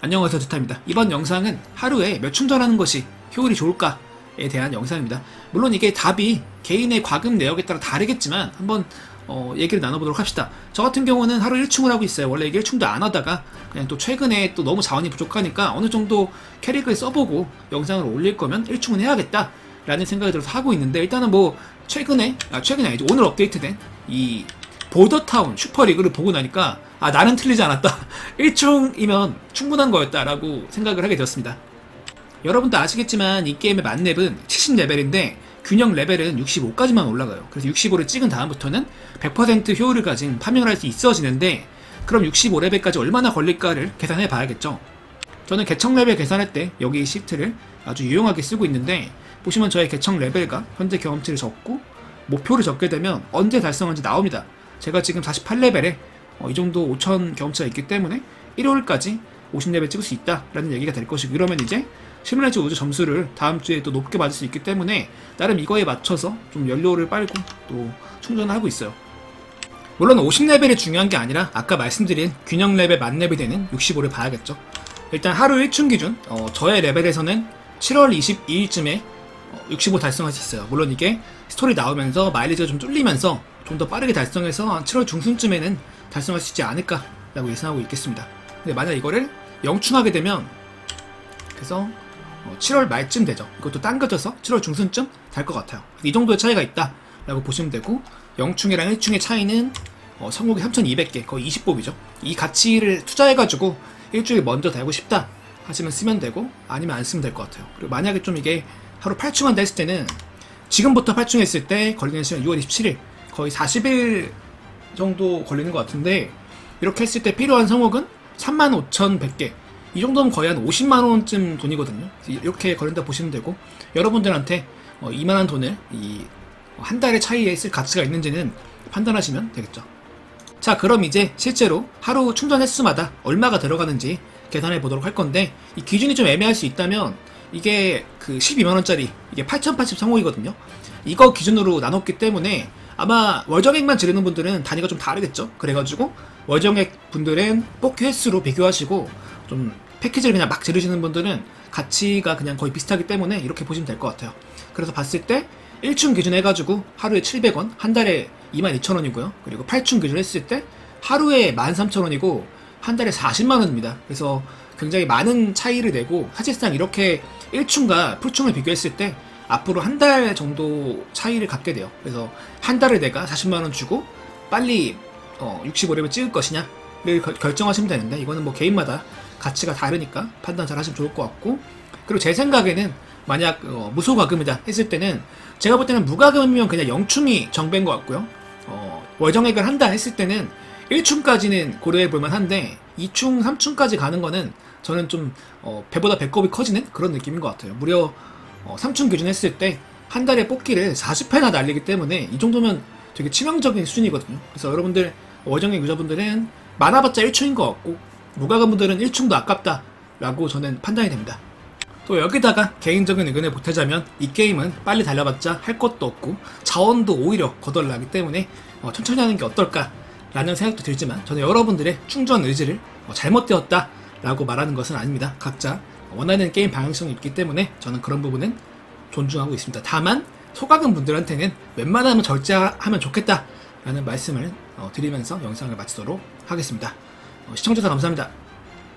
안녕하세요 드타입니다. 이번 영상은 하루에 몇 충전하는 것이 효율이 좋을까에 대한 영상입니다. 물론 이게 답이 개인의 과금 내역에 따라 다르겠지만 한번 어, 얘기를 나눠보도록 합시다. 저 같은 경우는 하루 1충을 하고 있어요. 원래 이게 1충도 안 하다가 그냥 또 최근에 또 너무 자원이 부족하니까 어느 정도 캐릭을 써보고 영상을 올릴 거면 1충은 해야겠다 라는 생각이 들어서 하고 있는데 일단은 뭐 최근에 아 최근이 아니죠 오늘 업데이트된 이 보더타운 슈퍼리그를 보고 나니까 아 나는 틀리지 않았다. 1충이면 충분한 거였다라고 생각을 하게 되었습니다. 여러분도 아시겠지만 이 게임의 만렙은 70레벨인데 균형 레벨은 65까지만 올라가요. 그래서 65를 찍은 다음부터는 100% 효율을 가진 파밍을 할 수 있어지는데 그럼 65레벨까지 얼마나 걸릴까를 계산해 봐야겠죠. 저는 개척 레벨 계산할 때 여기 시프트를 아주 유용하게 쓰고 있는데 보시면 저의 개척 레벨과 현재 경험치를 적고 목표를 적게 되면 언제 달성한지 나옵니다. 제가 지금 48레벨에 이 정도 5천 경험치가 있기 때문에 일요일까지 50레벨 찍을 수 있다라는 얘기가 될 것이고 이러면 이제 시뮬레이션 우주 점수를 다음 주에 또 높게 받을 수 있기 때문에 나름 이거에 맞춰서 좀 연료를 빨고 또 충전을 하고 있어요. 물론 50레벨이 중요한 게 아니라 아까 말씀드린 균형 레벨 만렙이 되는 65를 봐야겠죠. 일단 하루 1춘 기준 어, 저의 레벨에서는 7월 22일쯤에 65 달성할 수 있어요. 물론 이게 스토리 나오면서 마일리지가 좀 뚫리면서 좀 더 빠르게 달성해서 한 7월 중순쯤에는 달성할 수 있지 않을까라고 예상하고 있겠습니다. 근데 만약 이거를 영충하게 되면 그래서 어, 7월 말쯤 되죠. 이것도 당겨져서 7월 중순쯤 될것 같아요. 이 정도의 차이가 있다라고 보시면 되고 영충이랑 1충의 차이는 어, 성공이 3,200개, 거의 20뽑이죠. 이 가치를 투자해가지고 일주일 먼저 달고 싶다 하시면 쓰면 되고 아니면 안 쓰면 될 것 같아요. 그리고 만약에 좀 이게 하루 8충 한다 했을 때는 지금부터 8충 했을 때 걸리는 시간 6월 27일 거의 40일 정도 걸리는 것 같은데 이렇게 했을 때 필요한 성옥은 35,100개 이 정도면 거의 한 50만 원쯤 돈이거든요. 이렇게 걸린다 보시면 되고 여러분들한테 어, 이만한 돈을 이 한 달의 차이에 쓸 가치가 있는지는 판단하시면 되겠죠. 자, 그럼 이제 실제로 하루 충전 횟수마다 얼마가 들어가는지 계산해 보도록 할 건데 이 기준이 좀 애매할 수 있다면 이게 그 12만원짜리 이게 8080 성공이거든요. 이거 기준으로 나눴기 때문에 아마 월정액만 지르는 분들은 단위가 좀 다르겠죠. 그래가지고 월정액 분들은 뽑기 횟수로 비교하시고 좀 패키지를 그냥 막 지르시는 분들은 가치가 그냥 거의 비슷하기 때문에 이렇게 보시면 될 것 같아요. 그래서 봤을 때 1층 기준 해가지고 하루에 700원, 한 달에 22,000원이고요. 그리고 8층 기준 했을 때 하루에 13,000원이고 한 달에 40만원입니다. 그래서 굉장히 많은 차이를 내고 사실상 이렇게 1층과 풀층을 비교했을 때 앞으로 한 달 정도 차이를 갖게 돼요. 그래서 한 달을 내가 40만 원 주고 빨리 어, 65렙을 찍을 것이냐를 결- 결정하시면 되는데 이거는 뭐 개인마다 가치가 다르니까 판단 잘 하시면 좋을 것 같고 그리고 제 생각에는 만약 어, 무소과금이다 했을 때는 제가 볼 때는 무과금이면 그냥 영충이 정배인 것 같고요. 어, 월정액을 한다 했을 때는 1충까지는 고려해 볼만 한데 2충, 3충까지 가는 거는 저는 좀 어, 배보다 배꼽이 커지는 그런 느낌인 것 같아요. 무려 어, 3충 기준 했을 때 한 달에 뽑기를 40회나 날리기 때문에 이 정도면 되게 치명적인 수준이거든요. 그래서 여러분들 월정액 유저분들은 많아봤자 1충인 것 같고 무과금 분들은 1충도 아깝다라고 저는 판단이 됩니다. 또 여기다가 개인적인 의견을 보태자면 이 게임은 빨리 달려봤자 할 것도 없고 자원도 오히려 거덜나기 때문에 어, 천천히 하는 게 어떨까라는 생각도 들지만 저는 여러분들의 충전 의지를 어, 잘못되었다라고 말하는 것은 아닙니다. 각자 원하는 게임 방향성이 있기 때문에 저는 그런 부분은 존중하고 있습니다. 다만 소각은 분들한테는 웬만하면 절제하면 좋겠다라는 말씀을 어, 드리면서 영상을 마치도록 하겠습니다. 어, 시청해주셔서 감사합니다.